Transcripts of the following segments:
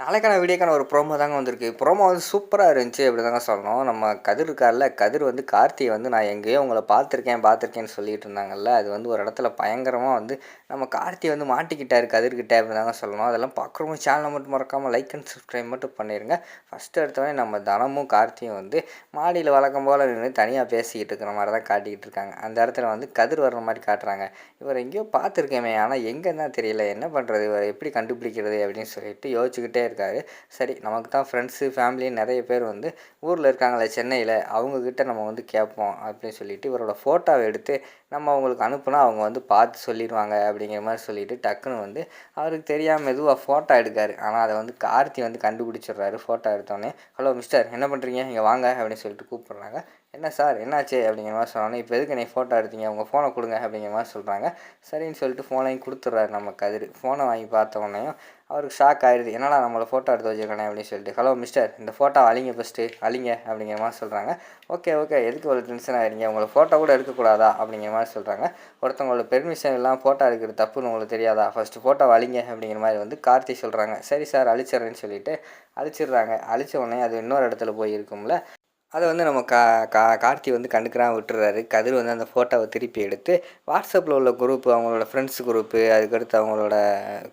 நாளைக்கான வீடியோக்கான ஒரு ப்ரோமோ தாங்க வந்திருக்கு. ப்ரோமோ வந்து சூப்பராக இருந்துச்சு அப்படி தாங்க சொல்லணும். நம்ம கதிர் இருக்கார்ல கதிர் வந்து கார்த்தியை வந்து நான் எங்கேயோ உங்களை பார்த்துருக்கேன் பார்த்துருக்கேன்னு சொல்லிட்டு இருந்தாங்கல்ல அது வந்து ஒரு இடத்துல பயங்கரமாக வந்து நம்ம கார்த்தியை வந்து மாட்டிக்கிட்டார் கதிர்கிட்ட அப்படி தாங்க சொல்லணும். அதெல்லாம் பார்க்குறவங்க சேனலை மட்டும் மறக்காமல் லைக் அண்ட் சப்ஸ்கிரைப் மட்டும் பண்ணிடுங்க ஃபஸ்ட்டு எடுத்தவொடனே நம்ம தனமும் கார்த்தியும் வந்து மாடியில் வழக்கம் போல் நின்று தனியாக பேசிக்கிட்டு இருக்கிற மாதிரி தான் காட்டிக்கிட்டு இருக்காங்க. அந்த இடத்துல வந்து கதிர் வர்ற மாதிரி காட்டுறாங்க. இவர் எங்கேயோ பார்த்துருக்கேமே ஆனால் எங்கே தான் தெரியல. என்ன பண்ணுறது இவர் எப்படி கண்டுபிடிக்கிறது அப்படின்னு சொல்லிட்டு யோசிச்சுக்கிட்டே இருக்காரு. சரி நமக்கு தான் ஃப்ரெண்ட்ஸு ஃபேமிலி நிறைய பேர் வந்து ஊரில் இருக்காங்களே சென்னையில் அவங்கக்கிட்ட நம்ம வந்து கேட்போம் அப்படின்னு சொல்லிட்டு இவரோட ஃபோட்டோவை எடுத்து நம்ம அவங்களுக்கு அனுப்புனா அவங்க வந்து பார்த்து சொல்லிடுவாங்க அப்படிங்கிற மாதிரி சொல்லிவிட்டு டக்குன்னு வந்து அவருக்கு தெரியாமல் மெதுவாக ஃபோட்டோ எடுக்காரு. ஆனால் அதை வந்து கார்த்தி வந்து கண்டுபிடிச்சிடுறாரு ஃபோட்டோ எடுத்தோடனே ஹலோ மிஸ்டர் என்ன பண்ணுறீங்க இங்கே வாங்க அப்படின்னு சொல்லிட்டு கூப்பிட்றாங்க. என்ன சார் என்னாச்சு? அப்படிங்கிற மாதிரி சொன்னோன்னே இப்போ எதுக்கு நீ ஃபோட்டோ எடுத்தீங்க? உங்கள் ஃபோனை கொடுங்க அப்படிங்கிற மாதிரி சொல்கிறாங்க சரின்னு சொல்லிட்டு ஃபோனையும் கொடுத்துட்றாரு நம்ம கதிர். ஃபோனை வாங்கி பார்த்த உடனேயும் அவருக்கு ஷாக் ஆயிடுது. என்னடா நம்மளை ஃபோட்டோ எடுத்து வச்சுருக்கானே? அப்படின்னு சொல்லிட்டு ஹலோ மிஸ்டர் இந்த ஃபோட்டோ அழிங்க ஃபஸ்ட்டு அழிங்க அப்படிங்கிற மாதிரி சொல்கிறாங்க ஓகே ஓகே எதுக்கு ஒரு டென்ஷன் ஆகிடுங்க உங்களை ஃபோட்டோ கூட எடுக்கக்கூடாதா? அப்படிங்கிற மாதிரி சொல்கிறாங்க ஒருத்தவங்களோட பெர்மிஷன் இல்லாமல் ஃபோட்டோ எடுக்கிறது தப்புன்னு உங்களுக்கு தெரியாதா? ஃபஸ்ட்டு ஃபோட்டோ அழிங்க அப்படிங்கிற மாதிரி வந்து கார்த்தி சொல்கிறாங்க சரி சார் அழிச்சிட்றேன்னு சொல்லிட்டு அழிச்சிடுறாங்க. அழிச்ச உடனே அது இன்னொரு இடத்துல போய் இருக்கும்ல அதை வந்து நம்ம கா கா கார்த்தி வந்து கண்டுக்கிறான் விட்டுறாரு. கதிர் வந்து அந்த ஃபோட்டோவை திருப்பி எடுத்து வாட்ஸ்அப்பில் உள்ள குரூப்பு அவங்களோட ஃப்ரெண்ட்ஸ் குரூப்பு அதுக்கடுத்து அவங்களோட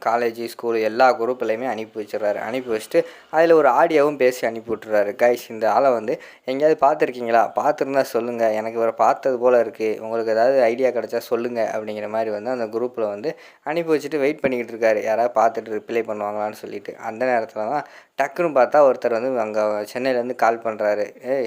காலேஜ் ஸ்கூலு எல்லா குரூப்லையுமே அனுப்பி வச்சிடுறாரு. அனுப்பி வச்சுட்டு அதில் ஒரு ஆடியோவும் பேசி அனுப்பி விட்டுறாரு. கைஸ் இந்த ஆளை வந்து எங்கேயாவது பார்த்துருக்கீங்களா? பார்த்துருந்தா சொல்லுங்கள் எனக்கு இவரை பார்த்தது போல் இருக்குது உங்களுக்கு ஏதாவது ஐடியா கிடச்சா சொல்லுங்கள் அப்படிங்கிற மாதிரி வந்து அந்த குரூப்பில் வந்து அனுப்பி வச்சுட்டு வெயிட் பண்ணிக்கிட்டு இருக்காரு. யாராவது பார்த்துட்டு ரிப்ளை பண்ணுவாங்களான்னு சொல்லிட்டு. அந்த நேரத்தில் தான் டக்குன்னு பார்த்தா ஒருத்தர் வந்து அங்கே சென்னையிலேருந்து கால் பண்ணுறாரு ஏய்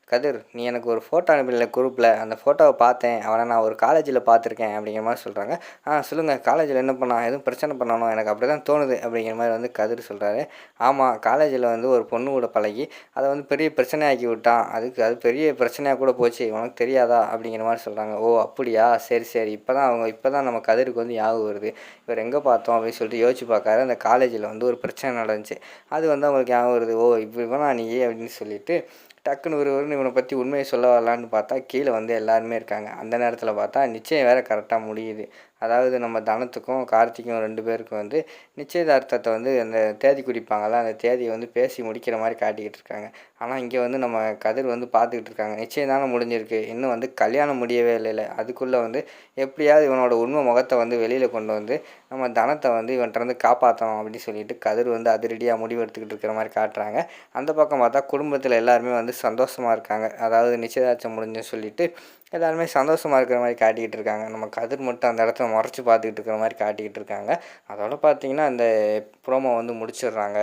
கதிர் நீ எனக்கு ஒரு ஃபோட்டோ அனுப்பில குரூப்பில் அந்த ஃபோட்டோவை பார்த்தேன். அவனை நான் ஒரு காலேஜில் பார்த்துருக்கேன் அப்படிங்கிற மாதிரி சொல்கிறாங்க ஆ சொல்லுங்கள் காலேஜில் என்ன பண்ணா எதுவும் பிரச்சனை பண்ணணும் எனக்கு அப்படி தான் தோணுது அப்படிங்கிற மாதிரி வந்து கதிர் சொல்கிறாரு ஆமாம் காலேஜில் வந்து ஒரு பொண்ணு கூட பழகி அதை வந்து பெரிய பிரச்சனையாக்கி விட்டான் அதுக்கு அது பெரிய பிரச்சனையாக கூட போச்சு. உனக்கு தெரியாதா? அப்படிங்கிற மாதிரி சொல்கிறாங்க ஓ அப்படியா? சரி சரி. இப்போ தான் அவங்க இப்போ தான் நம்ம கதிருக்கு வந்து ஞாபகம் வருது. இவர் எங்கே பார்த்தோம் அப்படின்னு சொல்லிட்டு யோசிச்சு பார்க்காரு. அந்த காலேஜில் வந்து ஒரு பிரச்சனை நடந்துச்சு. அது வந்து அவங்களுக்கு ஞாபகம் வருது. ஓ இப்போ இவனா நீ அப்படின்னு சொல்லிட்டு டக்குன்னு ஒரு ஒரு இவனை பற்றி உண்மையை சொல்ல வரலான்னு பார்த்தா கீழே வந்து எல்லாருமே இருக்காங்க. அந்த நேரத்தில் பார்த்தா நிச்சயம் வேறு கரெக்டாக முடியுது. அதாவது நம்ம தனத்துக்கும் கார்த்திக்கும் ரெண்டு பேருக்கும் வந்து நிச்சயதார்த்தத்தை வந்து அந்த தேதி குறிப்பாங்கள்ல அந்த தேதியை வந்து பேசி முடிக்கிற மாதிரி காட்டிக்கிட்டு இருக்காங்க. ஆனால் இங்கே வந்து நம்ம கதிர் வந்து பார்த்துக்கிட்டு இருக்காங்க. நிச்சயதானம் முடிஞ்சிருக்கு. இன்னும் வந்து கல்யாணம் முடியவே இல்லை அதுக்குள்ளே வந்து எப்படியாவது இவனோட உண்மை முகத்தை வந்து வெளியில் கொண்டு வந்து நம்ம தனத்தை வந்து இவன்கிட்ட காப்பாற்றணும் அப்படின்னு சொல்லிட்டு கதிர் வந்து அதிரடியாக முடிவு எடுத்துக்கிட்டு இருக்கிற மாதிரி காட்டுறாங்க. அந்த பக்கம் பார்த்தா குடும்பத்தில் எல்லாருமே வந்து சந்தோஷமாக இருக்காங்க. அதாவது நிச்சயதார்த்தம் முடிஞ்சுன்னு சொல்லிட்டு எல்லாருமே சந்தோஷமாக இருக்கிற மாதிரி காட்டிக்கிட்டு இருக்காங்க. நம்ம கதிர் மட்டும் அந்த இடத்துல முறைச்சி பார்த்துக்கிட்டு இருக்கிற மாதிரி காட்டிக்கிட்டு இருக்காங்க. அதோட பார்த்தீங்கன்னா அந்த ப்ரோமோ வந்து முடிச்சிடுறாங்க.